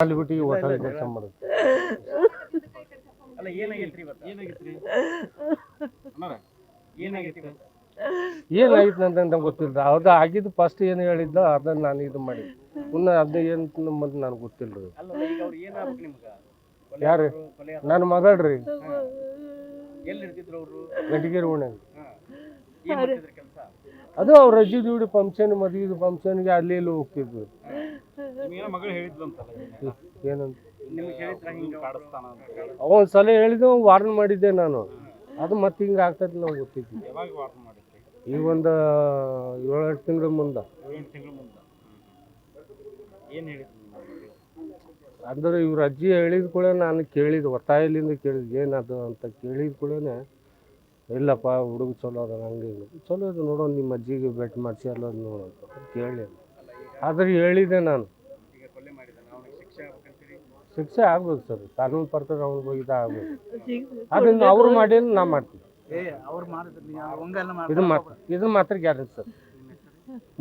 ಅಲ್ಲಿ ಬಿಟ್ಟು ಈ ಹೋಟೆಲ್ ಕೆಲಸ ಅಲ್ಲ ಏನಾಗೈತ್ರಿ ಏನಾಗೈತ್ರಿ? ಏನಾಗೈತಿ? ಏನಾಗಿತ್ತು ಅಂತ ನಂಗೆ ಗೊತ್ತಿಲ್ಲ ಅದು ಆಗಿದ್ದು ಫಸ್ಟ್ ಏನು ಹೇಳಿದ್ದ ಅದನ್ನ ನಾನು ಇದು ಮಾಡಿ. ಇನ್ನ ಅದ ಏನು ನಮ್ಮದು ನನಗೆ ಗೊತ್ತಿಲ್ಲ ಯಾರು? ನನ್ನ ಮಗಳ್ರಿ. ಓಣ್ಯಾಗ ಕೆಲಸ? ಅದು ಅವ್ರ ಅಜ್ಜಿ ದುಡಿ ಫಂಕ್ಷನ್ ಮದುವೆ ಫಂಕ್ಷನ್ಗೆ ಅಲ್ಲಿ ಇಲ್ಲಿ ಹೋಗ್ತಿದ್ವಿ. ನಿಮ್ಗೇನೋ ಮಗಳು ಹೇಳಿದ್ಲು ಅಂತಲ್ಲ ಏನಂತ? ನಿಮ್ಗೆ ಹೇಳಿದ್ರ ಹಿಂಗ ಕಾಡಿಸ್ತಾನ ಅಂತ ಅವನ್ ಸಲ ಹೇಳಿದ್ದು ವಾರ್ನ್ ಮಾಡಿದ್ದೆ ನಾನು. ಅದು ಮತ್ತೆ ಹಿಂಗೆ ಆಗ್ತದೆ ನಾವು ಗೊತ್ತಿದ್ವಿ. ಯಾವಾಗ ವಾರ್ನ್ ಮಾಡಿದ್ರಿ? ಈಗ ಒಂದು ಏಳೆಂಟು ತಿಂಗಳ ಮುಂದೆ. ಏಳು ತಿಂಗಳ ಮುಂದೆ. ಏನ್ ಹೇಳಿದ್ರಿ? ಅಂದ್ರೆ ಇವ್ರ ಅಜ್ಜಿ ಹೇಳಿದ ಕೂಡ ನಾನು ಕೇಳಿದ ಒತ್ತಾಯಲಿಂದ ಕೇಳಿದ್ದು ಏನದು ಅಂತ ಕೇಳಿದ ಕೂಡ ಇಲ್ಲಪ್ಪ ಹುಡುಗ ಚಲೋ ಅದ ಹಂಗೆ ಹಿಂಗೆ. ಚಲೋ ಅದು ನೋಡೋ ನಿಮ್ಮ ಅಜ್ಜಿಗೆ ಭೇಟಿ ಮಾಡಿಸಿ ಅಲ್ಲ ನೋಡೋದು ಅಂತ ಕೇಳಿ. ಆದ್ರೆ ಹೇಳಿದೆ ನಾನು. ಶಿಕ್ಷೆ ಆಗ್ಬೋದು ಶಿಕ್ಷೆ ಆಗ್ಬೇಕು ಸರ್. ಕಾನೂನು ಪ್ರಕಾರ ಅವ್ರಿಗೆ ಹೋಗಿದ್ದ ಆಗ್ಬೇಕು ಅದನ್ನ ಅವ್ರು ಮಾಡಿ ನಾ ಮಾಡ್ತೀನಿ. ಏ ಅವ್ರು ಮಾಡಿದ್ರು ಹಂಗೆಲ್ಲ ಇದು ಮಾತ್ರ ಇದು ಮಾತ್ರ ಗ್ಯಾರಂಟಿ ಸರ್.